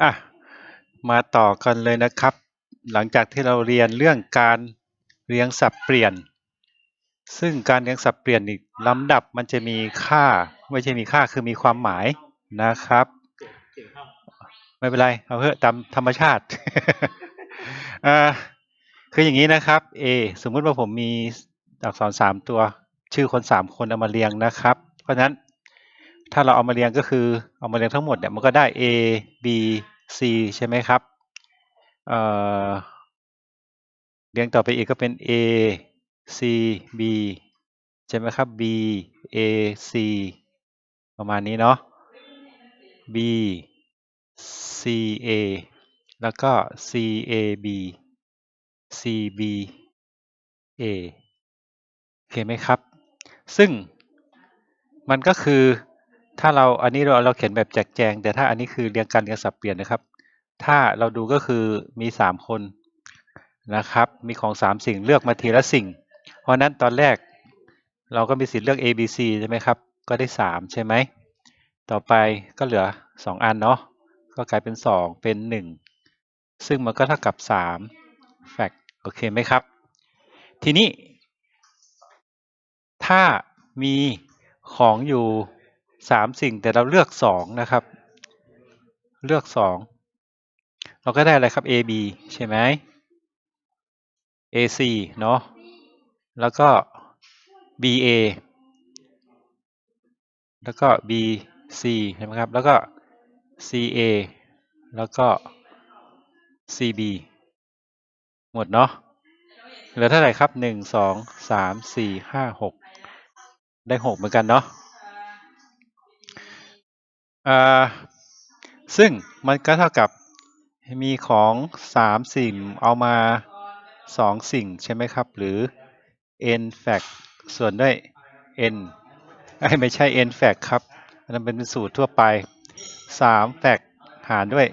อะมาต่อกันเลยนะครับ หลังจากที่เราเรียนเรื่องการเรียงสับเปลี่ยน ซึ่งการเรียงสับเปลี่ยนอีกลำดับมันจะมีค่า ไม่ใช่มีค่าคือมีความหมายนะครับ ไม่เป็นไรเอาเถอะตามธรรมชาติอ่าคืออย่างนี้นะครับ A สมมุติว่าผมมีอักษรสามตัว ชื่อคนสามคนเอามาเรียงนะครับ เพราะฉะนั้น ถ้าเราเอามาเรียงก็คือเอามาเรียงทั้งหมดเนี่ยมันก็ได้ A B C ใช่ไหมครับเเรียงต่อไปอีกก็เป็น A C B ใช่ไหมครับ B A C ประมาณนี้เนาะ B C A แล้วก็ C A B C B A โอเคไหมครับ ซึ่งมันก็คือ ถ้าเราอันนี้เราเราเขียนแบบแจกแจง แต่ถ้าอันนี้คือเรียงการเรียงสับเปลี่ยนนะครับ ถ้าเราดูก็คือมีสามคนนะครับ มีของสามสิ่งเลือกมาทีละสิ่ง เพราะนั้นตอนแรกเราก็มีสิทธิ์เลือก A B C ใช่ไหมครับ ก็ได้สามใช่ไหม ต่อไปก็เหลือสองอันเนาะ ก็กลายเป็นสองเป็นหนึ่งซึ่งมันก็เท่ากับสามแฟกโอเคไหมครับ ทีนี้ ถ้ามีของอยู่ สามสิ่งแต่เราเลือกสองนะครับ เลือกสองเราก็ได้อะไรครับ A B ใช่ไหม A C เนาะแล้วก็ B A แล้วก็ B C ใช่ไหมครับ แล้วก็ C A แล้วก็ C B หมดเนาะเหลือเท่าไหร่ครับหนึ่งสองสามสี่ห้าหกได้หกเหมือนกันเนาะ ซึ่งมันก็เท่ากับมีของสามสิ่งเอามาสองสิ่งใช่ไหมครับ หรือ n fact ส่วนด้วย n ไม่ใช่ n fact ครับอันนั้นเป็นสูตรทั่วไปสาม fact หารด้วย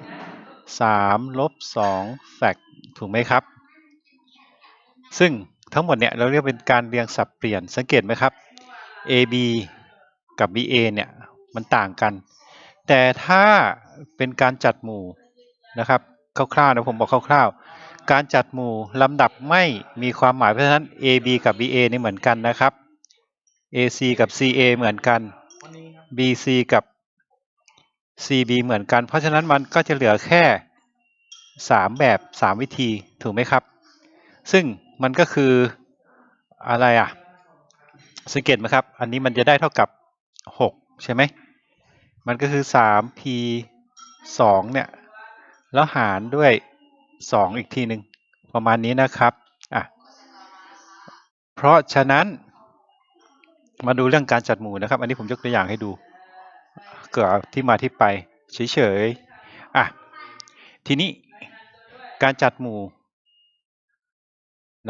สามลบสอง fact ถูกไหมครับ ซึ่งทั้งหมดเนี่ยเราเรียกเป็นการเรียงสับเปลี่ยนสังเกตไหมครับ AB กับ BA เนี่ยมันต่างกัน แต่ถ้าเป็นการจัดหมู่นะครับคร่าวๆนะผมบอกคร่าวๆ การจัดหมู่ลำดับไม่มีความหมายเพราะฉะนั้น AB กับ BA นี่เหมือนกันนะครับ AC กับ CA เหมือนกัน BC กับ CB เหมือนกัน เพราะฉะนั้นมันก็จะเหลือแค่สามแบบสามวิธีถูกไหมครับ ซึ่งมันก็คืออะไรอะสังเกตไหมครับ อันนี้มันจะได้เท่ากับหกใช่ไหม มันก็คือสาม p สองเนี่ย แล้วหารด้วยสองอีกทีหนึ่งประมาณนี้นะครับอะเพราะฉะนั้น มาดูเรื่องการจัดหมู่นะครับ อันนี้ผมยกตัวอย่างให้ดู เกิดที่มาที่ไปเฉยๆอะทีนี้การจัดหมู่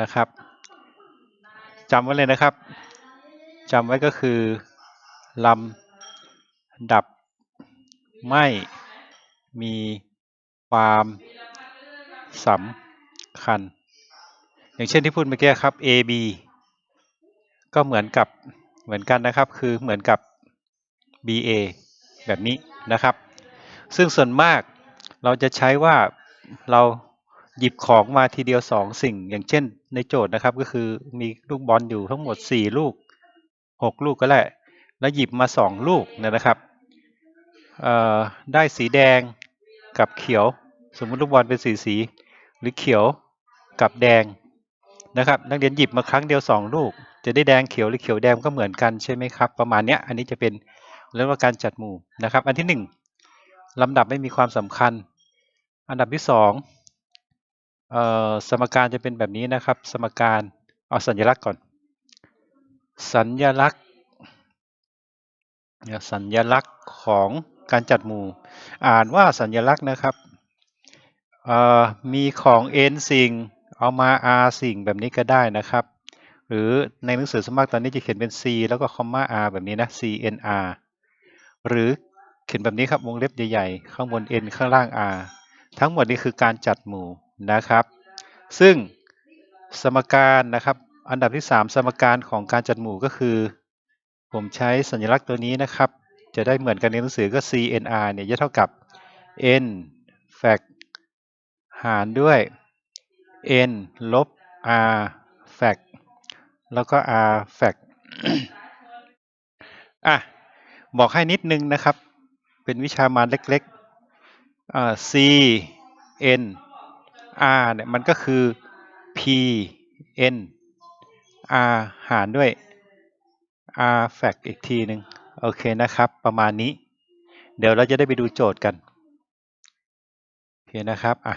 นะครับจำไว้เลยนะครับจำไว้ก็คือลำดับ ไม่มีความสำคัญ อย่างเช่นที่พูดเมื่อกี้ครับ A B ก็เหมือนกับเหมือนกันนะครับ คือเหมือนกับ B A แบบนี้นะครับ ซึ่งส่วนมากเราจะใช้ว่าเราหยิบของมาทีเดียวสองสิ่ง อย่างเช่นในโจทย์นะครับก็คือมีลูกบอลอยู่ทั้งหมดสี่ลูกหกลูกก็แหละแล้วหยิบมาสองลูกนะครับ ได้สีแดงกับเขียว สมมติลูกบอลเป็นสีสี หรือเขียวกับแดงนะครับ นักเรียนหยิบมาครั้งเดียวสองลูก จะได้แดงเขียวหรือเขียวแดงก็เหมือนกันใช่ไหมครับ ประมาณนี้อันนี้จะเป็นเรื่องว่าการจัดหมู่นะครับ อันที่หนึ่งลำดับไม่มีความสำคัญ อันดับที่สองสมการจะเป็นแบบนี้นะครับ สมการเอาสัญลักษณ์ก่อน สัญลักษณ์สัญลักษณ์ของ การจัดหมู่ อ่านว่าสัญลักษณ์นะครับมีของ n สิ่งเอามา r สิ่งแบบนี้ก็ได้นะครับ หรือในหนังสือสมัครตอนนี้จะเขียนเป็น c แล้วก็คอมมา r แบบนี้นะ c n r หรือเขียนแบบนี้ครับวงเล็บใหญ่ๆ ข้างบน n ข้างล่าง r ทั้งหมดนี้คือการจัดหมู่นะครับ ซึ่งสมการนะครับ อันดับที่ 3 สมการของการจัดหมู่ก็คือ ผมใช้สัญลักษณ์ตัวนี้นะครับ จะได้เหมือนกันในหนังสือก็ CNR เนี่ยจะเท่ากับ n fact หารด้วย n ลบ r fact แล้วก็ r fact อะ บอกให้นิดนึงนะครับ เป็นวิชามารเล็กๆอ่า c n r เนี่ยมันก็คือ p n r หารด้วย r fact อีกทีหนึ่ง โอเคนะครับ ประมาณนี้ เดี๋ยวเราจะได้ไปดูโจทย์กัน โอเคนะครับ อะ